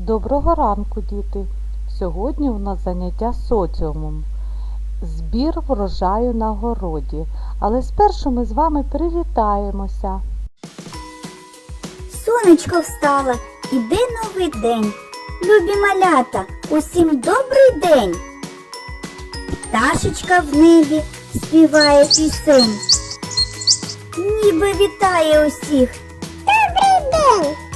Доброго ранку, діти! Сьогодні у нас заняття соціумом. Збір врожаю на городі. Але спершу ми з вами привітаємося. Сонечко встало, іде новий день. Любі малята, усім добрий день. Пташечка в небі співає пісень. Ніби вітає усіх. Добрий день!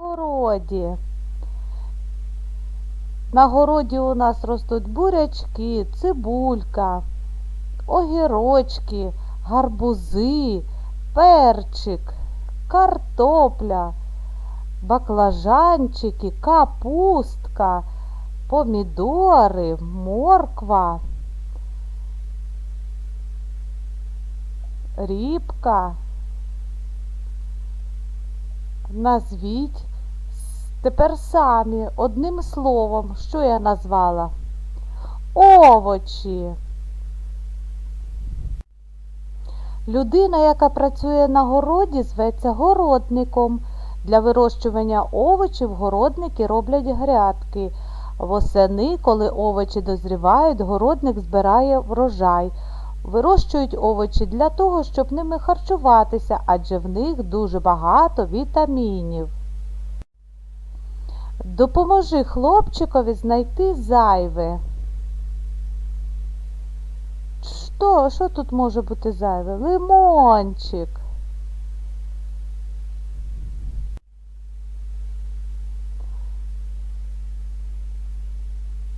Городі. На городі у нас ростуть бурячки, цибулька, огірочки, гарбузи, перчик, картопля, баклажанчики, капустка, помідори, морква, рібка. Назвіть тепер самі одним словом, що я назвала? Овочі. Людина, яка працює на городі, зветься городником. Для вирощування овочів городники роблять грядки. Восени, коли овочі дозрівають, городник збирає врожай. Вирощують овочі для того, щоб ними харчуватися, адже в них дуже багато вітамінів. Допоможи хлопчикові знайти зайве. Що, що тут може бути зайве? Лимончик.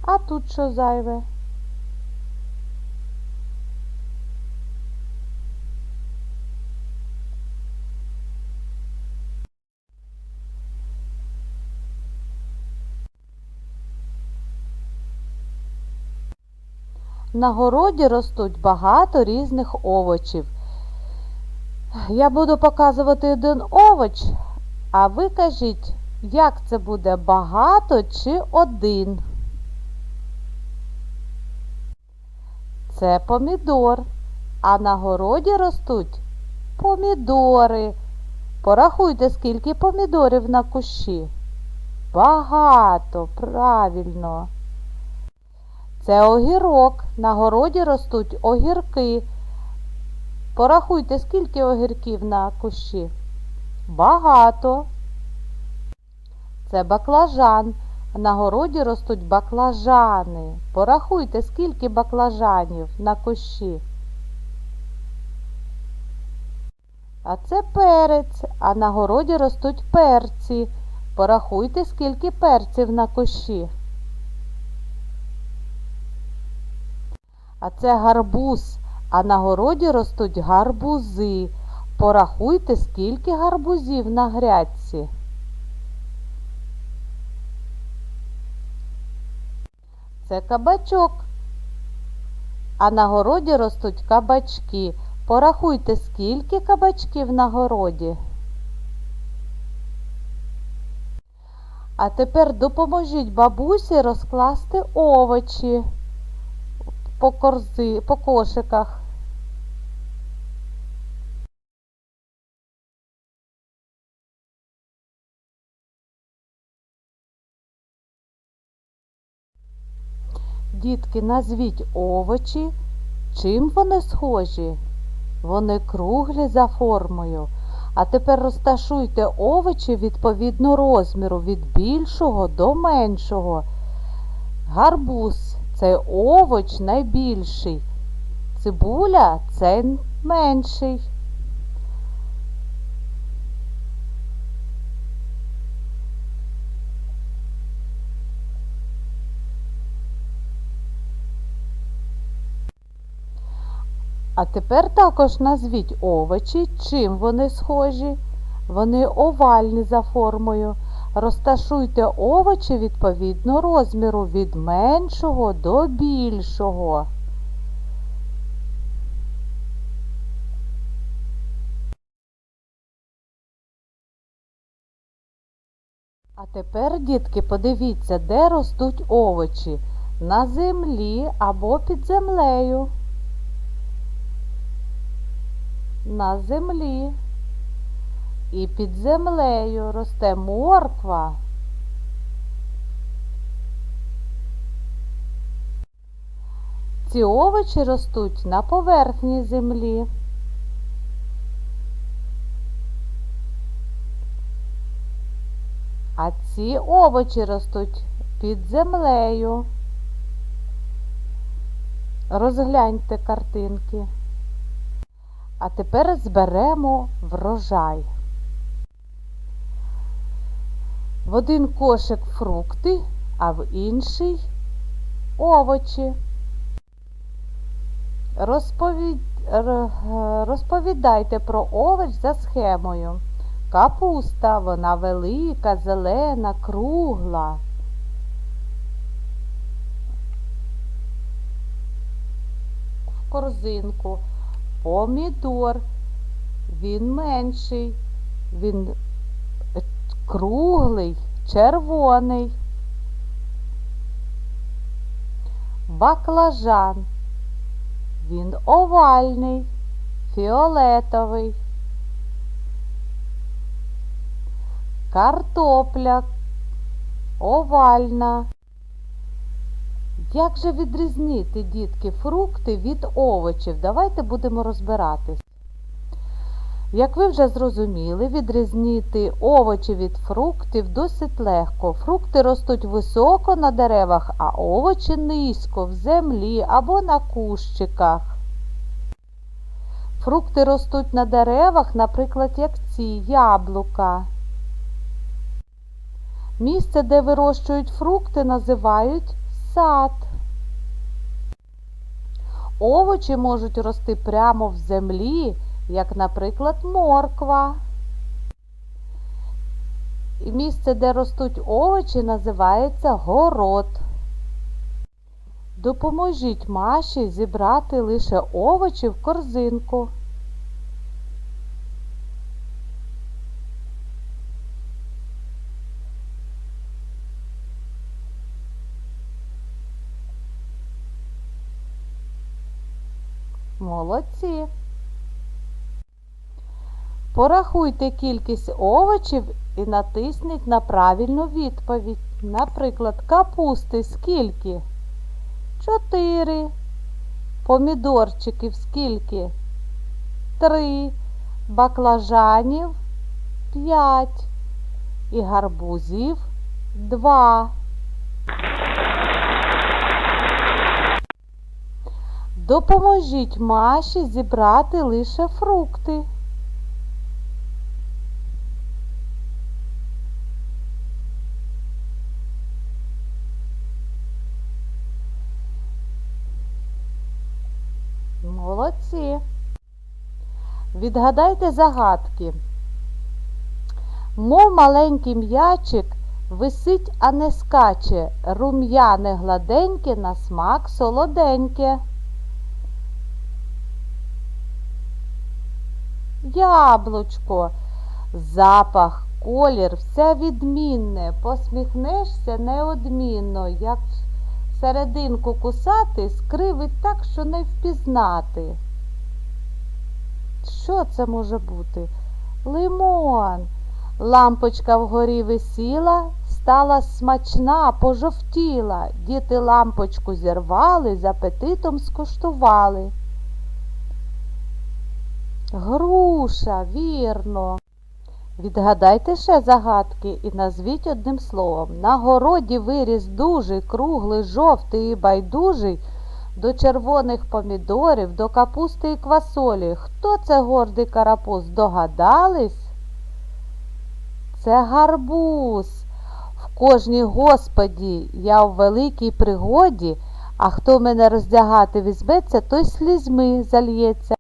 А тут що зайве? На городі ростуть багато різних овочів. Я буду показувати один овоч, а ви кажіть, як це буде багато чи один? Це помідор, а на городі ростуть помідори. Порахуйте, скільки помідорів на кущі. Багато, правильно. Це огірок. На городі ростуть огірки. Порахуйте, скільки огірків на кущі. Багато. Це баклажан. На городі ростуть баклажани. Порахуйте, скільки баклажанів на кущі. А це перець, а на городі ростуть перці. Порахуйте, скільки перців на кущі. А це гарбуз, а на городі ростуть гарбузи. Порахуйте, скільки гарбузів на грядці. Це кабачок. А на городі ростуть кабачки. Порахуйте, скільки кабачків на городі. А тепер допоможіть бабусі розкласти овочі по корзи, по кошиках. Дітки, назвіть овочі, чим вони схожі? Вони круглі за формою. А тепер розташуйте овочі відповідно розміру від більшого до меншого. Гарбуз це овоч найбільший. Цибуля це менший. А тепер також назвіть овочі, чим вони схожі. Вони овальні за формою. Розташуйте овочі відповідно розміру від меншого до більшого. А тепер, дітки, подивіться, де ростуть овочі. На землі або під землею. На землі. І під землею росте морква. Ці овочі ростуть на поверхні землі. А ці овочі ростуть під землею. Розгляньте картинки. А тепер зберемо врожай. В один кошик фрукти, а в інший овочі. Розповідь, е, розповідайте про овоч за схемою. Капуста, вона велика, зелена, кругла. В корзинку. Помідор. Він менший. Він круглий, червоний. Баклажан. Він овальний, фіолетовий. Картопля овальна. Як же відрізнити, дітки, фрукти від овочів? Давайте будемо розбиратись. Як ви вже зрозуміли, відрізнити овочі від фруктів досить легко. Фрукти ростуть високо на деревах, а овочі низько в землі або на кущиках. Фрукти ростуть на деревах, наприклад, як ці яблука. Місце, де вирощують фрукти, називають сад. Овочі можуть рости прямо в землі, як, наприклад, морква. Місце, де ростуть овочі, називається город. Допоможіть Маші зібрати лише овочі в корзинку. Молодці. Порахуйте кількість овочів і натисніть на правильну відповідь. Наприклад, капусти скільки? Чотири. Помідорчиків скільки? Три. Баклажанів п'ять. І гарбузів два. Допоможіть Маші зібрати лише фрукти. Молодці. Відгадайте загадки. Мов маленький м'ячик висить, а не скаче, рум'яне гладеньке на смак солоденьке. Яблучко, запах, колір, все відмінне, посміхнешся неодмінно, як серединку кусати, скривить так, що не впізнати. Що це може бути? Лимон. Лампочка вгорі висіла, стала смачна, пожовтіла. Діти лампочку зірвали, з апетитом скуштували. Груша, вірно. Відгадайте ще загадки і назвіть одним словом. На городі виріс дужий, круглий, жовтий і байдужий, до червоних помідорів, до капусти і квасолі. Хто це гордий карапуз? Догадались? Це гарбуз. В кожній господі я в великій пригоді, а хто мене роздягати візьметься, той слізьми зальється.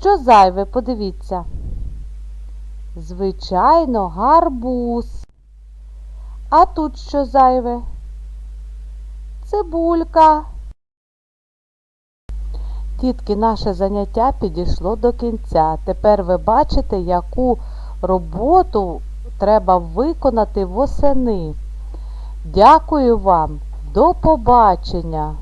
Що зайве, подивіться. Звичайно, гарбуз. А тут що зайве? Цибулька. Дітки, наше заняття підійшло до кінця. Тепер ви бачите, яку роботу треба виконати восени. Дякую вам. До побачення!